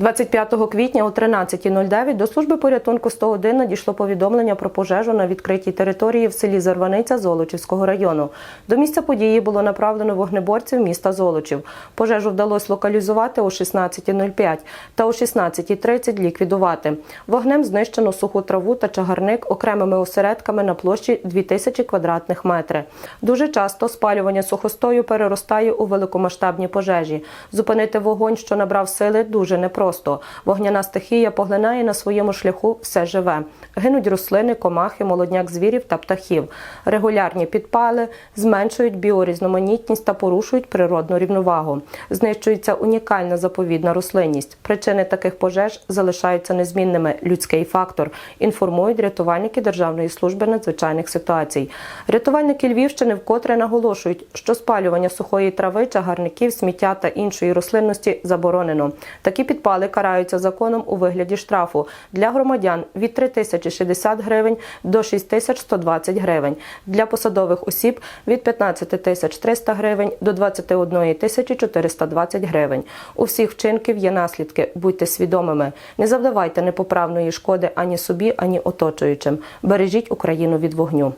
25 квітня о 13.09 до служби порятунку 101 надійшло повідомлення про пожежу на відкритій території в селі Зарваниця Золочівського району. До місця події було направлено вогнеборців міста Золочів. Пожежу вдалося локалізувати о 16.05 та о 16.30 ліквідувати. Вогнем знищено суху траву та чагарник окремими осередками на площі 2000 квадратних метри. Дуже часто спалювання сухостою переростає у великомасштабні пожежі. Зупинити вогонь, що набрав сили, дуже непросто. Вогняна стихія поглинає на своєму шляху все живе. Гинуть рослини, комахи, молодняк звірів та птахів. Регулярні підпали зменшують біорізноманітність та порушують природну рівновагу. Знищується унікальна заповідна рослинність. Причини таких пожеж залишаються незмінними. Людський фактор інформують рятувальники Державної служби надзвичайних ситуацій. Рятувальники Львівщини вкотре наголошують, що спалювання сухої трави, чагарників, сміття та іншої рослинності заборонено. Такі підпали караються законом у вигляді штрафу для громадян від 3060 гривень до 6120 гривень. Для посадових осіб від 15 тисяч 300 гривень до 21 тисячі 420 гривень. У всіх вчинків є наслідки. Будьте свідомими. Не завдавайте непоправної шкоди ані собі, ані оточуючим. Бережіть Україну від вогню.